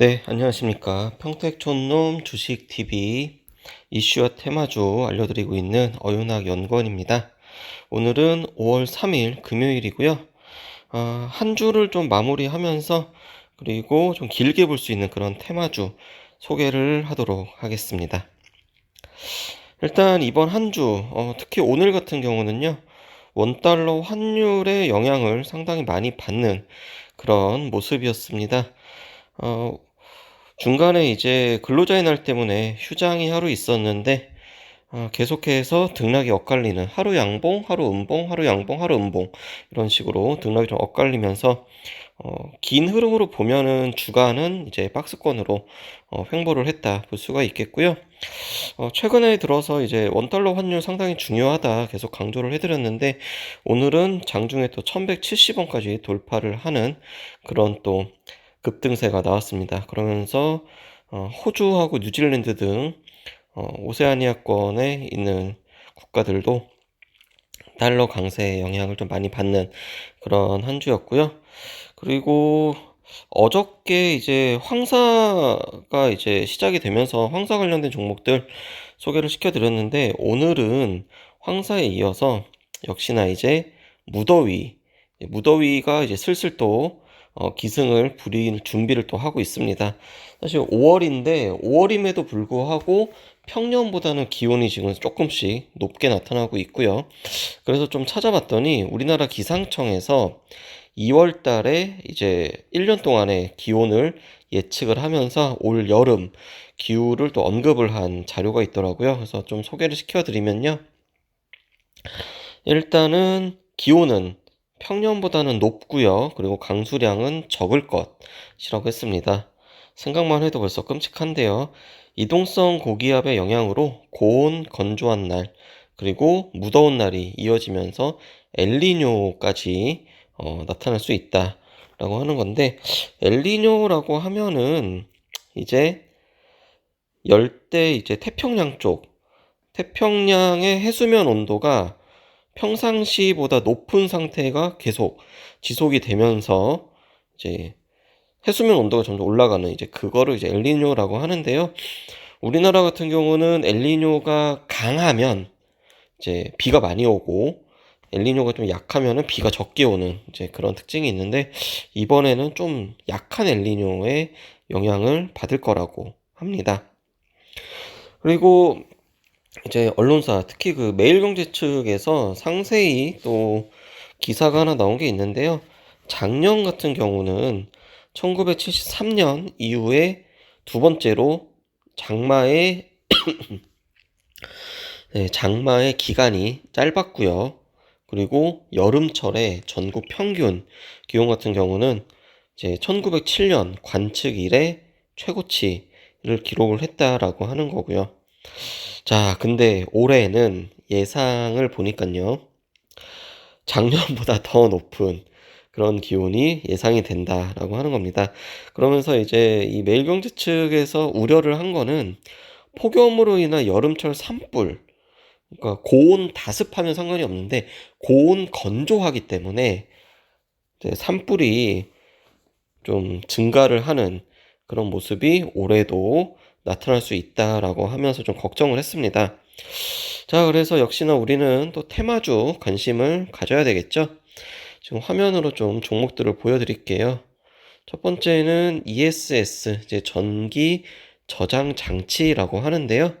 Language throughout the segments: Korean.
네, 안녕하십니까. 평택촌놈 주식TV 이슈와 테마주 알려드리고 있는 어윤학 연구원입니다. 오늘은 5월 3일 금요일이고요. 아, 한 주를 좀 마무리하면서 그리고 좀 길게 볼 수 있는 그런 테마주 소개를 하도록 하겠습니다. 일단 이번 한 주, 어, 특히 오늘 같은 경우는요. 원달러 환율의 영향을 상당히 많이 받는 그런 모습이었습니다. 어, 중간에 이제 근로자의 날 때문에 휴장이 하루 있었는데 어, 계속해서 등락이 엇갈리는 하루 양봉, 하루 음봉, 하루 양봉, 하루 음봉 이런 식으로 등락이 좀 엇갈리면서 어, 긴 흐름으로 보면은 주가는 이제 박스권으로 어, 횡보를 했다 볼 수가 있겠고요. 어, 최근에 들어서 이제 원달러 환율 상당히 중요하다 계속 강조를 해드렸는데 오늘은 장중에 또 1170원까지 돌파를 하는 그런 또 급등세가 나왔습니다. 그러면서 어, 호주하고 뉴질랜드 등 어, 오세아니아권에 있는 국가들도 달러 강세의 영향을 좀 많이 받는 그런 한 주였고요. 그리고 어저께 이제 황사가 이제 시작이 되면서 황사 관련된 종목들 소개를 시켜드렸는데 오늘은 황사에 이어서 역시나 이제 무더위, 무더위가 이제 슬슬 또 어, 기승을 부릴 준비를 또 하고 있습니다. 사실 5월인데 5월임에도 불구하고 평년보다는 기온이 지금 조금씩 높게 나타나고 있고요. 그래서 좀 찾아봤더니 우리나라 기상청에서 2월 달에 이제 1년 동안의 기온을 예측을 하면서 올 여름 기후를 또 언급을 한 자료가 있더라고요. 그래서 좀 소개를 시켜드리면요. 일단은 기온은 평년보다는 높고요. 그리고 강수량은 적을 것이라고 했습니다. 생각만 해도 벌써 끔찍한데요. 이동성 고기압의 영향으로 고온 건조한 날 그리고 무더운 날이 이어지면서 엘리뇨까지 어, 나타날 수 있다라고 하는 건데 엘리뇨라고 하면은 이제 열대 이제 태평양 쪽 태평양의 해수면 온도가 평상시보다 높은 상태가 계속 지속이 되면서 이제 해수면 온도가 점점 올라가는 이제 그거를 이제 엘니뇨라고 하는데요. 우리나라 같은 경우는 엘니뇨가 강하면 이제 비가 많이 오고 엘니뇨가 좀 약하면은 비가 적게 오는 이제 그런 특징이 있는데 이번에는 좀 약한 엘니뇨의 영향을 받을 거라고 합니다. 그리고 이제 언론사 특히 그 매일경제 측에서 상세히 또 기사가 하나 나온 게 있는데요. 작년 같은 경우는 1973년 이후에 두 번째로 장마의 네, 장마의 기간이 짧았고요. 그리고 여름철에 전국 평균 기온 같은 경우는 이제 1907년 관측 이래 최고치를 기록을 했다라고 하는 거고요. 자, 근데 올해는 예상을 보니까요. 작년보다 더 높은 그런 기온이 예상이 된다라고 하는 겁니다. 그러면서 이제 이 매일경제 측에서 우려를 한 거는 폭염으로 인한 여름철 산불, 그러니까 고온 다습하면 상관이 없는데 고온 건조하기 때문에 산불이 좀 증가를 하는 그런 모습이 올해도 나타날 수 있다라고 하면서 좀 걱정을 했습니다. 자, 그래서 역시나 우리는 또 테마주 관심을 가져야 되겠죠. 지금 화면으로 좀 종목들을 보여드릴게요. 첫 번째는 ESS, 이제 전기 저장 장치라고 하는데요.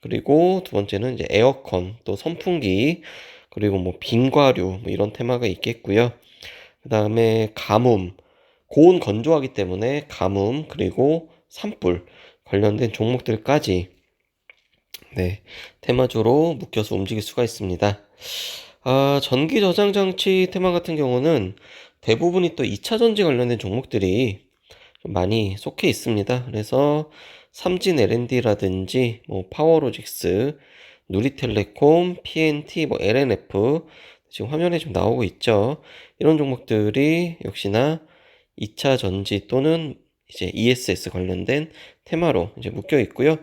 그리고 두 번째는 이제 에어컨, 또 선풍기, 그리고 뭐 빙과류, 뭐 이런 테마가 있겠고요. 그 다음에 가뭄, 고온 건조하기 때문에 가뭄, 그리고 산불, 관련된 종목들까지 네, 테마주로 묶여서 움직일 수가 있습니다. 아, 전기 저장 장치 테마 같은 경우는 대부분이 또 2차 전지 관련된 종목들이 많이 속해 있습니다. 그래서 삼진 L&D라든지 뭐 파워로직스, 누리텔레콤, PNT, 뭐 LNF 지금 화면에 좀 나오고 있죠. 이런 종목들이 역시나 2차 전지 또는 이제 ESS 관련된 테마로 이제 묶여 있고요.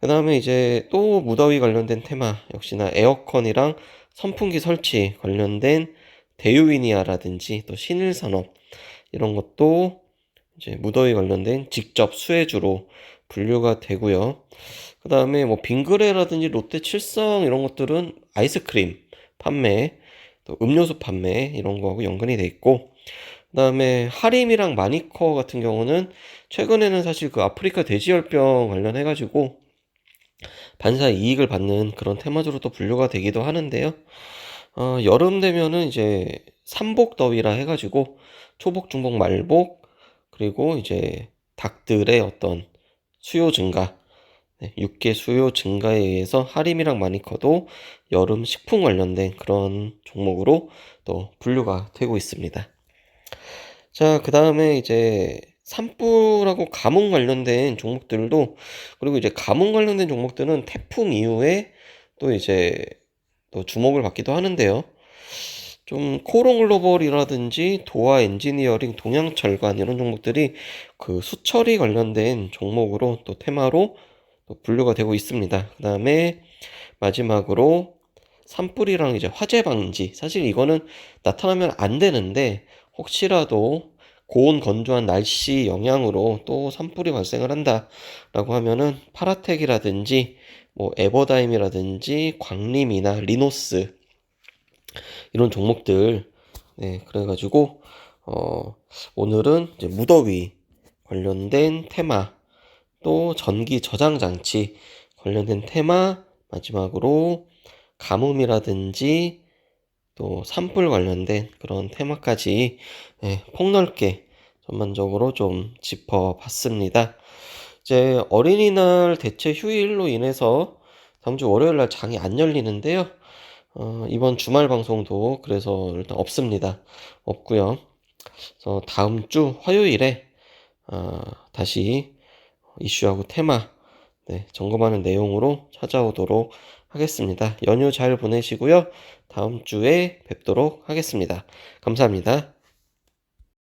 그 다음에 이제 또 무더위 관련된 테마 역시나 에어컨이랑 선풍기 설치 관련된 대유위니아라든지 또 신일산업 이런 것도 이제 무더위 관련된 직접 수혜주로 분류가 되고요. 그 다음에 뭐 빙그레라든지 롯데 칠성 이런 것들은 아이스크림 판매, 또 음료수 판매 이런 거하고 연관이 돼 있고, 그 다음에 하림이랑 마니커 같은 경우는 최근에는 사실 그 아프리카 돼지열병 관련해 가지고 반사 이익을 받는 그런 테마주로 또 분류가 되기도 하는데요. 어, 여름 되면은 이제 삼복 더위라 해가지고 초복, 중복, 말복 그리고 이제 닭들의 어떤 수요 증가, 네, 육계 수요 증가에 의해서 하림이랑 마니커도 여름 식품 관련된 그런 종목으로 또 분류가 되고 있습니다. 자, 그 다음에 이제 산불하고 가뭄 관련된 종목들도 그리고 이제 가뭄 관련된 종목들은 태풍 이후에 또 이제 또 주목을 받기도 하는데요. 좀 코롱 글로벌이라든지 도화 엔지니어링, 동양철관 이런 종목들이 그 수처리 관련된 종목으로 또 테마로 또 분류가 되고 있습니다. 그 다음에 마지막으로 산불이랑 이제 화재 방지. 사실 이거는 나타나면 안 되는데 혹시라도 고온 건조한 날씨 영향으로 또 산불이 발생을 한다라고 하면은 파라텍이라든지 뭐 에버다임이라든지 광림이나 리노스 이런 종목들 네 그래가지고 어 오늘은 이제 무더위 관련된 테마 또 전기 저장 장치 관련된 테마 마지막으로 가뭄이라든지 또 산불 관련된 그런 테마까지 예, 폭넓게 전반적으로 좀 짚어봤습니다. 이제 어린이날 대체 휴일로 인해서 다음 주 월요일 날 장이 안 열리는데요. 어, 이번 주말 방송도 그래서 일단 없습니다. 없고요. 그래서 다음 주 화요일에 어, 다시 이슈하고 테마 네, 점검하는 내용으로 찾아오도록 하겠습니다. 연휴 잘 보내시고요. 다음 주에 뵙도록 하겠습니다. 감사합니다.